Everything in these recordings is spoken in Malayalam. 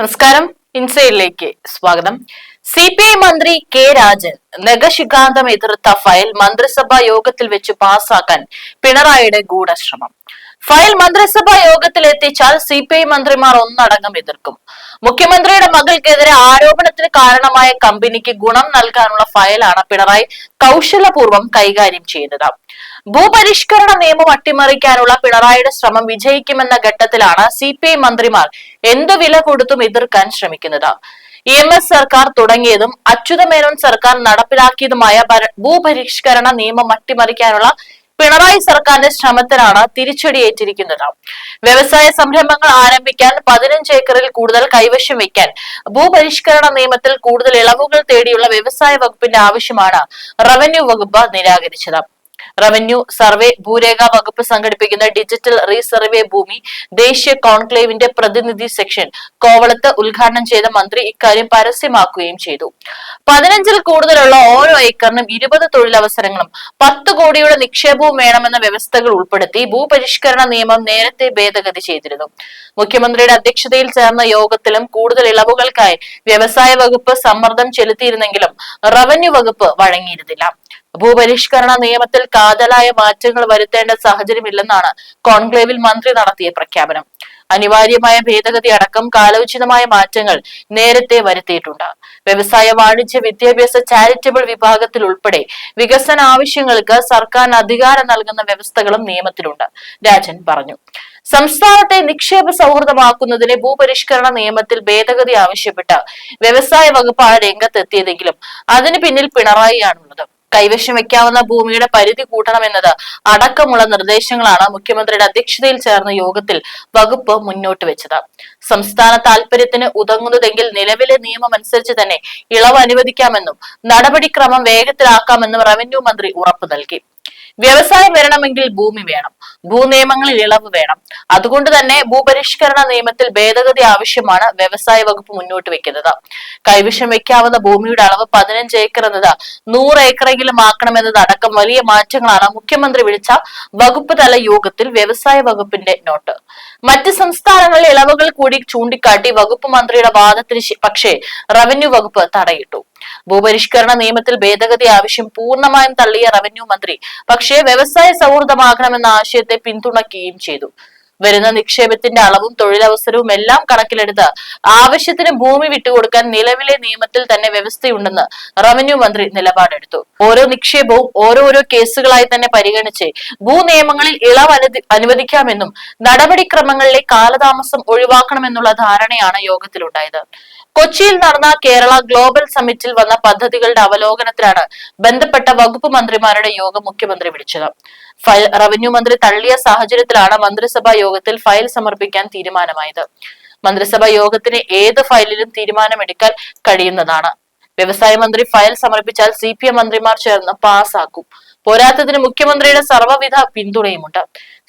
നമസ്കാരം. ഇൻസൈഡിലേക്ക് സ്വാഗതം. സി പി ഐ മന്ത്രി കെ രാജൻ നഖശിഖാന്തം എതിർത്ത ഫയൽ മന്ത്രിസഭാ യോഗത്തിൽ വെച്ച് പാസാക്കാൻ പിണറായിയുടെ ഗൂഢശ്രമം. ഫയൽ മന്ത്രിസഭാ യോഗത്തിൽ എത്തിച്ചാൽ സി പി ഐ മന്ത്രിമാർ ഒന്നടങ്കം എതിർക്കും. മുഖ്യമന്ത്രിയുടെ മകൾക്കെതിരെ ആരോപണത്തിന് കാരണമായ കമ്പനിക്ക് ഗുണം നൽകാനുള്ള ഫയലാണ് പിണറായി കൗശലപൂർവം കൈകാര്യം ചെയ്തത്. ഭൂപരിഷ്കരണ നിയമം അട്ടിമറിക്കാനുള്ള പിണറായിയുടെ ശ്രമം വിജയിക്കുമെന്ന ഘട്ടത്തിലാണ് സി പി ഐ മന്ത്രിമാർ എന്തു വില കൊടുത്തും എതിർക്കാൻ ശ്രമിക്കുന്നത്. ഇ എം എസ് സർക്കാർ തുടങ്ങിയതും അച്യുതമേനോൻ സർക്കാർ നടപ്പിലാക്കിയതുമായ ഭൂപരിഷ്കരണ നിയമം അട്ടിമറിക്കാനുള്ള പിണറായി സർക്കാരിന്റെ ശ്രമത്തിനാണ് തിരിച്ചടിയേറ്റിരിക്കുന്നത്. വ്യവസായ സംരംഭങ്ങൾ ആരംഭിക്കാൻ പതിനഞ്ച് ഏക്കറിൽ കൂടുതൽ കൈവശം വയ്ക്കാൻ ഭൂപരിഷ്കരണ നിയമത്തിൽ കൂടുതൽ ഇളവുകൾ തേടിയുള്ള വ്യവസായ വകുപ്പിന്റെ ആവശ്യമാണ് റവന്യൂ വകുപ്പ് നിരാകരിച്ചത്. റവന്യൂ സർവേ ഭൂരേഖ വകുപ്പ് സംഘടിപ്പിക്കുന്ന ഡിജിറ്റൽ റീസർവേ ഭൂമി ദേശീയ കോൺക്ലേവിന്റെ പ്രതിനിധി സെക്ഷൻ കോവളത്ത് ഉദ്ഘാടനം ചെയ്ത മന്ത്രി ഇക്കാര്യം പരസ്യമാക്കുകയും ചെയ്തു. പതിനഞ്ചിൽ കൂടുതലുള്ള ഓരോ ഏക്കറിനും ഇരുപത് തൊഴിലവസരങ്ങളും പത്ത് കോടിയുടെ നിക്ഷേപവും വേണമെന്ന വ്യവസ്ഥകൾ ഉൾപ്പെടുത്തി ഭൂപരിഷ്കരണ നിയമം നേരത്തെ ഭേദഗതി ചെയ്തിരുന്നു. മുഖ്യമന്ത്രിയുടെ അധ്യക്ഷതയിൽ ചേർന്ന യോഗത്തിലും കൂടുതൽ ഇളവുകൾക്കായി വ്യവസായ വകുപ്പ് സമ്മർദ്ദം ചെലുത്തിയിരുന്നെങ്കിലും റവന്യൂ വകുപ്പ് വഴങ്ങിയിരുന്നില്ല. ഭൂപരിഷ്കരണ നിയമത്തിൽ കാതലായ മാറ്റങ്ങൾ വരുത്തേണ്ട സാഹചര്യമില്ലെന്നാണ് കോൺക്ലേവിൽ മന്ത്രി നടത്തിയ പ്രഖ്യാപനം. അനിവാര്യമായ ഭേദഗതി അടക്കം കാലോചിതമായ മാറ്റങ്ങൾ നേരത്തെ വരുത്തിയിട്ടുണ്ട്. വ്യവസായ വാണിജ്യ വിദ്യാഭ്യാസ ചാരിറ്റബിൾ വിഭാഗത്തിൽ ഉൾപ്പെടെ വികസന ആവശ്യങ്ങൾക്ക് സർക്കാരിന് അധികാരം നൽകുന്ന വ്യവസ്ഥകളും നിയമത്തിലുണ്ട് രാജൻ പറഞ്ഞു. സംസ്ഥാനത്തെ നിക്ഷേപ സൗഹൃദമാക്കുന്നതിന് ഭൂപരിഷ്കരണ നിയമത്തിൽ ഭേദഗതി ആവശ്യപ്പെട്ട് വ്യവസായ വകുപ്പാണ് രംഗത്തെത്തിയതെങ്കിലും അതിന് പിന്നിൽ പിണറായിയാണുള്ളത്. കൈവശം വെക്കാവുന്ന ഭൂമിയുടെ പരിധി കൂട്ടണമെന്നത് അടക്കമുള്ള നിർദ്ദേശങ്ങളാണ് മുഖ്യമന്ത്രിയുടെ അധ്യക്ഷതയിൽ ചേർന്ന യോഗത്തിൽ വകുപ്പ് മുന്നോട്ട് വെച്ചത്. സംസ്ഥാന താൽപര്യത്തിന് ഉതങ്ങുന്നതെങ്കിൽ നിലവിലെ നിയമം അനുസരിച്ച് തന്നെ ഇളവ് അനുവദിക്കാമെന്നും നടപടിക്രമം വേഗത്തിലാക്കാമെന്നും റവന്യൂ മന്ത്രി ഉറപ്പു നൽകി. വ്യവസായം വരണമെങ്കിൽ ഭൂമി വേണം. ഭൂനിയമങ്ങളിൽ ഇളവ് വേണം. അതുകൊണ്ട് തന്നെ ഭൂപരിഷ്കരണ നിയമത്തിൽ ഭേദഗതി ആവശ്യമാണ് വ്യവസായ വകുപ്പ് മുന്നോട്ട് വെക്കുന്നത്. കൈവശം വെക്കാവുന്ന ഭൂമിയുടെ അളവ് പതിനഞ്ച് ഏക്കർ എന്നത് നൂറ് ഏക്കറെങ്കിലും ആക്കണമെന്നത് അടക്കം വലിയ മാറ്റങ്ങളാണ്. മുഖ്യമന്ത്രി വിളിച്ച വകുപ്പ് തല യോഗത്തിൽ വ്യവസായ വകുപ്പിന്റെ നോട്ട്. മറ്റ് സംസ്ഥാനങ്ങളിലെ ഇളവുകൾ കൂടി ചൂണ്ടിക്കാട്ടി വകുപ്പ് മന്ത്രിയുടെ വാദത്തിന് പക്ഷേ റവന്യൂ വകുപ്പ് തടയിട്ടു. ഭൂപരിഷ്കരണ നിയമത്തിൽ ഭേദഗതി ആവശ്യം പൂർണമായും തള്ളിയ റവന്യൂ മന്ത്രി പക്ഷേ വ്യവസായ സൗഹൃദമാകണമെന്ന ആശയത്തെ പിന്തുണയ്ക്കുകയും ചെയ്തു. വരുന്ന നിക്ഷേപത്തിന്റെ അളവും തൊഴിലവസരവും എല്ലാം കണക്കിലെടുത്ത് ആവശ്യത്തിന് ഭൂമി വിട്ടുകൊടുക്കാൻ നിലവിലെ നിയമത്തിൽ തന്നെ വ്യവസ്ഥയുണ്ടെന്ന് റവന്യൂ മന്ത്രി നിലപാടെടുത്തു. ഓരോ നിക്ഷേപവും ഓരോരോ കേസുകളായി തന്നെ പരിഗണിച്ച് ഭൂനിയമങ്ങളിൽ ഇളവ് അനു- അനുവദിക്കാമെന്നും നടപടിക്രമങ്ങളിലെ കാലതാമസം ഒഴിവാക്കണമെന്നുള്ള ധാരണയാണ് യോഗത്തിലുണ്ടായത്. കൊച്ചിയിൽ നടന്ന കേരള ഗ്ലോബൽ സമ്മിറ്റിൽ വന്ന പദ്ധതികളുടെ അവലോകനത്തിലാണ് ബന്ധപ്പെട്ട വകുപ്പ് മന്ത്രിമാരുടെ യോഗം മുഖ്യമന്ത്രി വിളിച്ചത്. ഫയൽ റവന്യൂ മന്ത്രി തള്ളിയ സാഹചര്യത്തിലാണ് മന്ത്രിസഭാ യോഗത്തിൽ ഫയൽ സമർപ്പിക്കാൻ തീരുമാനമായത്. മന്ത്രിസഭാ യോഗത്തിന് ഏത് ഫയലിലും തീരുമാനമെടുക്കാൻ കഴിയുന്നതാണ്. വ്യവസായ മന്ത്രി ഫയൽ സമർപ്പിച്ചാൽ സി പി എം മന്ത്രിമാർ ചേർന്ന് പാസ്സാക്കും പോരാത്തതിന് മുഖ്യമന്ത്രിയുടെ സർവവിധ പിന്തുണയുമുണ്ട്.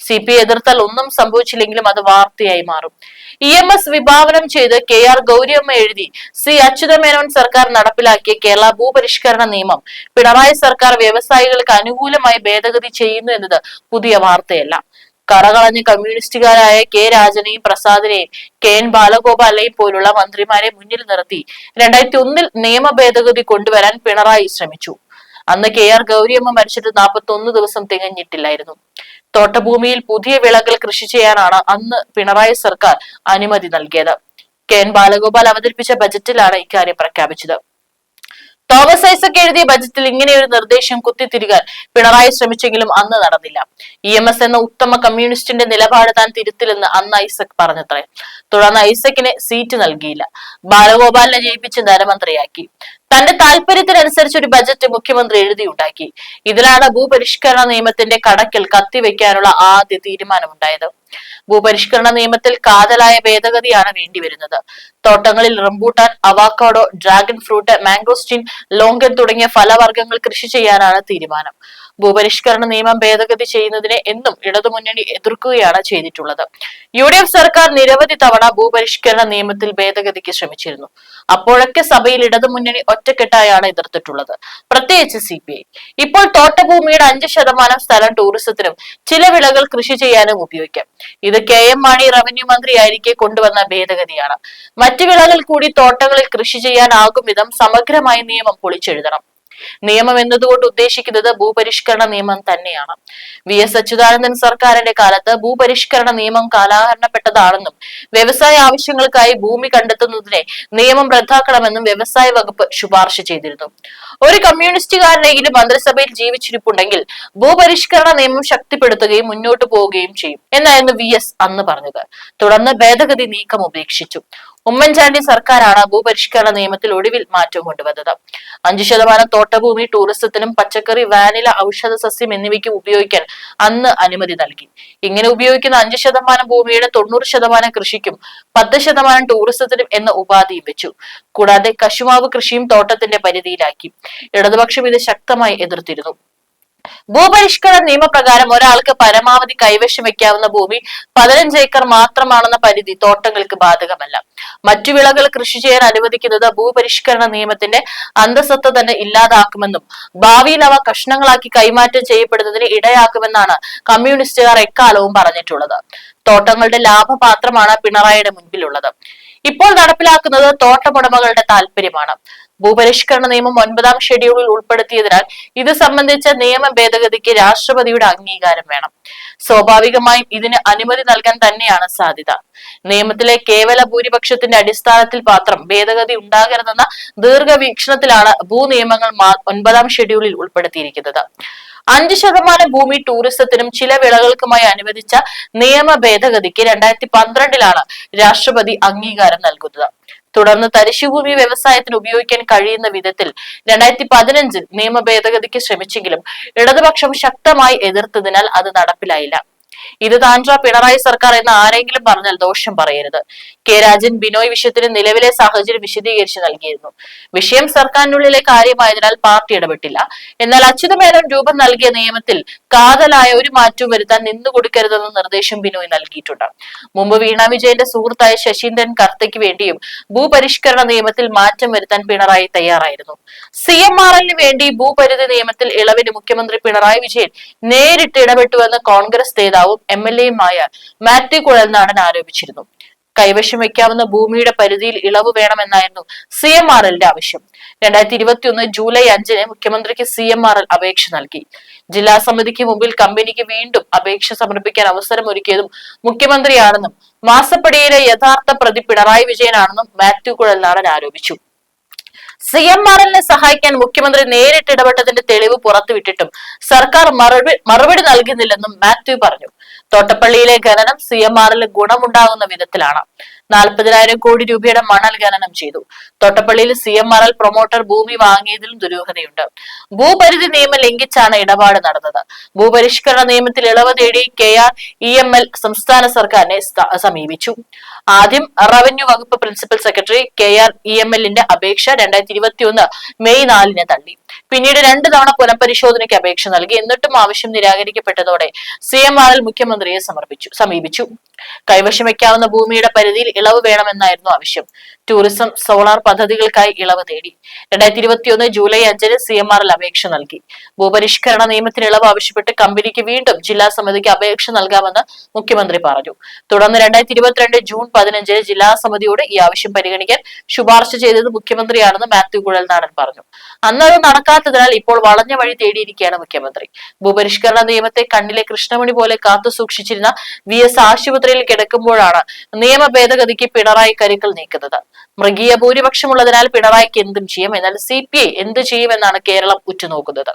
സി പി എതിർത്താൽ ഒന്നും സംഭവിച്ചില്ലെങ്കിലും അത് വാർത്തയായി മാറും. ഇ എം എസ് വിഭാവനം ചെയ്ത് കെ ആർ ഗൗരിയമ്മ എഴുതി സി അച്യുതമേനോൻ സർക്കാർ നടപ്പിലാക്കിയ കേരള ഭൂപരിഷ്കരണ നിയമം പിണറായി സർക്കാർ വ്യവസായികൾക്ക് അനുകൂലമായി ഭേദഗതി ചെയ്യുന്നു എന്നത് പുതിയ വാർത്തയല്ല. കറകളഞ്ഞ കമ്മ്യൂണിസ്റ്റുകാരായ കെ രാജനെയും പ്രസാദിനെയും കെ എൻ ബാലഗോപാലിനെയും പോലുള്ള മന്ത്രിമാരെ മുന്നിൽ നിർത്തി രണ്ടായിരത്തി ഒന്നിൽ നിയമ ഭേദഗതി കൊണ്ടുവരാൻ പിണറായി ശ്രമിച്ചു. അന്ന് കെ ആർ ഗൗരിയമ്മ മരിച്ചിട്ട് നാൽപ്പത്തി ദിവസം തികഞ്ഞിട്ടില്ലായിരുന്നു. തോട്ടഭൂമിയിൽ പുതിയ വിളകൾ കൃഷി ചെയ്യാനാണ് അന്ന് പിണറായി സർക്കാർ അനുമതി നൽകിയത്. കെ എൻ ബാലഗോപാൽ അവതരിപ്പിച്ച ബജറ്റിലാണ് ഇക്കാര്യം പ്രഖ്യാപിച്ചത്. തോമസ് ഐസക് എഴുതിയ ബജറ്റിൽ ഇങ്ങനെ ഒരു നിർദ്ദേശം കുത്തിത്തിരികാൻ പിണറായി ശ്രമിച്ചെങ്കിലും അന്ന് നടന്നില്ല. ഇ എം എസ് എന്ന ഉത്തമ കമ്മ്യൂണിസ്റ്റിന്റെ നിലപാട് താൻ തിരുത്തില്ലെന്ന് അന്ന് ഐസക് പറഞ്ഞത്രേ. തുടർന്ന് ഐസക്കിന് സീറ്റ് നൽകിയില്ല. ബാലഗോപാലിനെ ജയിപ്പിച്ച് ധനമന്ത്രിയാക്കി. തന്റെ താല്പര്യത്തിനനുസരിച്ച് ഒരു ബജറ്റ് മുഖ്യമന്ത്രി എഴുതിയുണ്ടാക്കി. ഇതിലാണ് ഭൂപരിഷ്കരണ നിയമത്തിന്റെ കടക്കിൽ കത്തിവെക്കാനുള്ള ആദ്യ തീരുമാനമുണ്ടായത്. ഭൂപരിഷ്കരണ നിയമത്തിൽ കാതലായ ഭേദഗതിയാണ് വേണ്ടിവരുന്നത്. തോട്ടങ്ങളിൽ rambutan avocado dragon fruit mangosteen longan തുടങ്ങിയ ഫലവർഗങ്ങൾ കൃഷി ചെയ്യാനാണ് തീരുമാനം. ഭൂപരിഷ്കരണ നിയമം ഭേദഗതി ചെയ്യുന്നതിനെ എന്നും ഇടതുമുന്നണി എതിർക്കുകയാണ് ചെയ്തിട്ടുള്ളത്. യു ഡി എഫ് സർക്കാർ നിരവധി തവണ ഭൂപരിഷ്കരണ നിയമത്തിൽ ഭേദഗതിക്ക് ശ്രമിച്ചിരുന്നു. അപ്പോഴൊക്കെ സഭയിൽ ഇടതുമുന്നണി ഒറ്റക്കെട്ടായാണ് എതിർത്തിട്ടുള്ളത്. പ്രത്യേകിച്ച് സി പി ഐ. ഇപ്പോൾ തോട്ടഭൂമിയുടെ അഞ്ച് ശതമാനം സ്ഥലം ടൂറിസത്തിനും ചില വിളകൾ കൃഷി ചെയ്യാനും ഉപയോഗിക്കാം. ഇത് കെ എം മാണി റവന്യൂ മന്ത്രിയായിരിക്കെ കൊണ്ടുവന്ന ഭേദഗതിയാണ്. മറ്റു വിളകൾ കൂടി തോട്ടങ്ങളിൽ കൃഷി ചെയ്യാനാകും വിധം സമഗ്രമായ നിയമം പൊളിച്ചെഴുതണം. നിയമം എന്നതുകൊണ്ട് ഉദ്ദേശിക്കുന്നത് ഭൂപരിഷ്കരണ നിയമം തന്നെയാണ്. വി എസ് അച്യുതാനന്ദൻ സർക്കാരിന്റെ കാലത്ത് ഭൂപരിഷ്കരണ നിയമം കാലാഹരണപ്പെട്ടതാണെന്നും വ്യവസായ ആവശ്യങ്ങൾക്കായി ഭൂമി കണ്ടെത്തുന്നതിനെ നിയമം റദ്ദാക്കണമെന്നും വ്യവസായ വകുപ്പ് ശുപാർശ ചെയ്തിരുന്നു. ഒരു കമ്മ്യൂണിസ്റ്റുകാരനെങ്കിലും മന്ത്രിസഭയിൽ ജീവിച്ചിരിപ്പുണ്ടെങ്കിൽ ഭൂപരിഷ്കരണ നിയമം ശക്തിപ്പെടുത്തുകയും മുന്നോട്ട് പോവുകയും ചെയ്യും എന്നായിരുന്നു വി എസ് അന്ന് പറഞ്ഞത്. തുടർന്ന് ഭേദഗതി നീക്കം ഉപേക്ഷിച്ചു. ഉമ്മൻചാണ്ടി സർക്കാരാണ് ഭൂപരിഷ്കരണ നിയമത്തിൽ ഒടുവിൽ മാറ്റം കൊണ്ടുവന്നത്. അഞ്ചു ശതമാനം തോട്ടഭൂമി ടൂറിസത്തിനും പച്ചക്കറി വാനില ഔഷധ സസ്യം എന്നിവയ്ക്കും ഉപയോഗിക്കാൻ അന്ന് അനുമതി നൽകി. ഇങ്ങനെ ഉപയോഗിക്കുന്ന അഞ്ചു ശതമാനം ഭൂമിയുടെ തൊണ്ണൂറ് ശതമാനം കൃഷിക്കും പത്ത് ശതമാനം ടൂറിസത്തിനും എന്ന ഉപാധിയും വെച്ചു കൂടാതെ കശുമാവ് കൃഷിയും തോട്ടത്തിന്റെ പരിധിയിലാക്കി. ഇടതുപക്ഷം ഇത് ശക്തമായി എതിർത്തിരുന്നു. ഭൂപരിഷ്കരണ നിയമപ്രകാരം ഒരാൾക്ക് പരമാവധി കൈവശം വെക്കാവുന്ന ഭൂമി പതിനഞ്ച് ഏക്കർ മാത്രമാണെന്ന പരിധി തോട്ടങ്ങൾക്ക് ബാധകമല്ല. മറ്റു വിളകൾ കൃഷി ചെയ്യാൻ അനുവദിക്കുന്നത് ഭൂപരിഷ്കരണ നിയമത്തിന്റെ അന്തസത്ത തന്നെ ഇല്ലാതാക്കുമെന്നും ഭാവിയിൽ അവ കഷ്ണങ്ങളാക്കി കൈമാറ്റം ചെയ്യപ്പെടുന്നതിന് ഇടയാക്കുമെന്നാണ് കമ്മ്യൂണിസ്റ്റുകാർ എക്കാലവും പറഞ്ഞിട്ടുള്ളത്. തോട്ടങ്ങളുടെ ലാഭപാത്രമാണ് പിണറായിയുടെ മുൻപിലുള്ളത്. ഇപ്പോൾ നടപ്പിലാക്കുന്നത് തോട്ടമുടമകളുടെ താല്പര്യമാണ്. ഭൂപരിഷ്കരണ നിയമം ഒൻപതാം ഷെഡ്യൂളിൽ ഉൾപ്പെടുത്തിയതിനാൽ ഇത് സംബന്ധിച്ച നിയമ ഭേദഗതിക്ക് രാഷ്ട്രപതിയുടെ അംഗീകാരം വേണം. സ്വാഭാവികമായും ഇതിന് അനുമതി നൽകാൻ തന്നെയാണ് സാധ്യത. നിയമത്തിലെ കേവല ഭൂരിപക്ഷത്തിന്റെ അടിസ്ഥാനത്തിൽ മാത്രം ഭേദഗതി ഉണ്ടാകരുതെന്ന ദീർഘവീക്ഷണത്തിലാണ് ഭൂനിയമങ്ങൾ ഒൻപതാം ഷെഡ്യൂളിൽ ഉൾപ്പെടുത്തിയിരിക്കുന്നത്. അഞ്ച് ശതമാനം ഭൂമി ടൂറിസത്തിനും ചില വിളകൾക്കുമായി അനുവദിച്ച നിയമ ഭേദഗതിക്ക് രണ്ടായിരത്തി പന്ത്രണ്ടിലാണ് രാഷ്ട്രപതി അംഗീകാരം നൽകുന്നത്. തുടർന്ന് തരിശുഭൂമി വ്യവസായത്തിന് ഉപയോഗിക്കാൻ കഴിയുന്ന വിധത്തിൽ രണ്ടായിരത്തി പതിനഞ്ചിൽ നിയമ ഭേദഗതിക്ക് ശ്രമിച്ചെങ്കിലും ഇടതുപക്ഷം ശക്തമായി എതിർത്തതിനാൽ അത് നടപ്പിലായില്ല. ഇത് താൻഡ്ര പിണറായി സർക്കാർ എന്ന് ആരെങ്കിലും പറഞ്ഞാൽ ദോഷം പറയരുത്. കെ രാജൻ ബിനോയ് വിഷയത്തിന് നിലവിലെ സാഹചര്യം വിശദീകരിച്ച് നൽകിയിരുന്നു. വിഷയം സർക്കാരിനുള്ളിലെ കാര്യമായതിനാൽ പാർട്ടി ഇടപെട്ടില്ല. എന്നാൽ അച്യുതമേനോൻ രൂപം നൽകിയ നിയമത്തിൽ കാതലായ ഒരു മാറ്റവും വരുത്താൻ നിന്നുകൊടുക്കരുതെന്ന നിർദ്ദേശം ബിനോയ് നൽകിയിട്ടുണ്ട്. മുമ്പ് വീണ വിജയന്റെ സുഹൃത്തായ ശശീന്ദ്രൻ കർത്തയ്ക്ക് വേണ്ടിയും ഭൂപരിഷ്കരണ നിയമത്തിൽ മാറ്റം വരുത്താൻ പിണറായി തയ്യാറായിരുന്നു. സി എം ആർ എല്ലിന് വേണ്ടി ഭൂപരിധി നിയമത്തിൽ ഇളവിന് മുഖ്യമന്ത്രി പിണറായി വിജയൻ നേരിട്ട് ഇടപെട്ടുവെന്ന് കോൺഗ്രസ് നേതാവും എം എൽ എയുമായ മാത്യു കുഴൽനാടൻ ആരോപിച്ചിരുന്നു. കൈവശം വയ്ക്കാവുന്ന ഭൂമിയുടെ പരിധിയിൽ ഇളവ് വേണമെന്നായിരുന്നു സി എം ആർ എല്ലിന്റെ ആവശ്യം. രണ്ടായിരത്തി ഇരുപത്തി ഒന്ന് ജൂലൈ അഞ്ചിന് മുഖ്യമന്ത്രിക്ക് സി എം ആർ എൽ അപേക്ഷ നൽകി. ജില്ലാ സമിതിക്ക് മുമ്പിൽ കമ്പനിക്ക് വീണ്ടും അപേക്ഷ സമർപ്പിക്കാൻ അവസരം ഒരുക്കിയതും മുഖ്യമന്ത്രിയാണെന്നും മാസപ്പടിയിലെ യഥാർത്ഥ പ്രതി പിണറായി വിജയനാണെന്നും മാത്യു കുഴൽനാടൻ ആരോപിച്ചു. സി എം ആർ എല്ലിനെ സഹായിക്കാൻ മുഖ്യമന്ത്രി നേരിട്ട് ഇടപെട്ടതിന്റെ തെളിവ് പുറത്തുവിട്ടിട്ടും സർക്കാർ മറുപടി മറുപടി നൽകുന്നില്ലെന്നും മാത്യു പറഞ്ഞു. തോട്ടപ്പള്ളിയിലെ ഖനനം സി എം ആറിൽ ഗുണമുണ്ടാകുന്ന വിധത്തിലാണ്. നാൽപ്പതിനായിരം കോടി രൂപയുടെ മണൽ ഖനനം ചെയ്തു. തോട്ടപ്പള്ളിയിൽ C M R L promoter ഭൂമി വാങ്ങിയതിലും ദുരൂഹതയുണ്ട്. ഭൂപരിധി നിയമം ലംഘിച്ചാണ് ഇടപാട് നടന്നത്. ഭൂപരിഷ്കരണ നിയമത്തിൽ ഇളവ് തേടി K R E M L സംസ്ഥാന സർക്കാരിനെ സമീപിച്ചു. ആദ്യം റവന്യൂ വകുപ്പ് principal secretary K R E M എല്ലിന്റെ അപേക്ഷ രണ്ടായിരത്തി ഇരുപത്തിയൊന്ന് മെയ് നാലിന് തള്ളി. പിന്നീട് രണ്ട് തവണ പുനഃപരിശോധനയ്ക്ക് അപേക്ഷ നൽകി. എന്നിട്ടും ആവശ്യം നിരാകരിക്കപ്പെട്ടതോടെ സി എം ആർ എൽ മുഖ്യമന്ത്രിയെ സമർപ്പിച്ചു സമീപിച്ചു. കൈവശം വയ്ക്കാവുന്ന ഭൂമിയുടെ പരിധിയിൽ ഇളവ് വേണമെന്നായിരുന്നു ആവശ്യം. ടൂറിസം സോളാർ പദ്ധതികൾക്കായി ഇളവ് തേടി രണ്ടായിരത്തി ഇരുപത്തിയൊന്ന് ജൂലൈ അഞ്ചിന് സി എം ആറിൽ അപേക്ഷ നൽകി. ഭൂപരിഷ്കരണ നിയമത്തിന് ഇളവ് ആവശ്യപ്പെട്ട് കമ്പനിക്ക് വീണ്ടും ജില്ലാ സമിതിക്ക് അപേക്ഷ നൽകാമെന്ന് മുഖ്യമന്ത്രി പറഞ്ഞു. തുടർന്ന് രണ്ടായിരത്തി ഇരുപത്തിരണ്ട് ജൂൺ പതിനഞ്ചിന് ജില്ലാ സമിതിയോട് ഈ ആവശ്യം പരിഗണിക്കാൻ ശുപാർശ ചെയ്തത് മുഖ്യമന്ത്രിയാണെന്ന് മാത്യു കുഴൽനാടൻ പറഞ്ഞു. അന്ന് അത് നടക്കാത്തതിനാൽ ഇപ്പോൾ വളഞ്ഞ വഴി തേടിയിരിക്കുകയാണ് മുഖ്യമന്ത്രി. ഭൂപരിഷ്കരണ നിയമത്തെ കണ്ണിലെ കൃഷ്ണമണി പോലെ കാത്തു സൂക്ഷിച്ചിരുന്ന വി എസ് ആശുപത്രിയിൽ കിടക്കുമ്പോഴാണ് നിയമ ഭേദഗതിക്ക് പിണറായി കരുക്കൾ നീക്കുന്നത്. മൃഗീയ ഭൂരിപക്ഷമുള്ളതിനാൽ പിണറായിക്ക് എന്തും ചെയ്യും. എന്നാൽ സി പി ഐ എന്ത് ചെയ്യുമെന്നാണ് കേരളം ഉറ്റുനോക്കുന്നത്.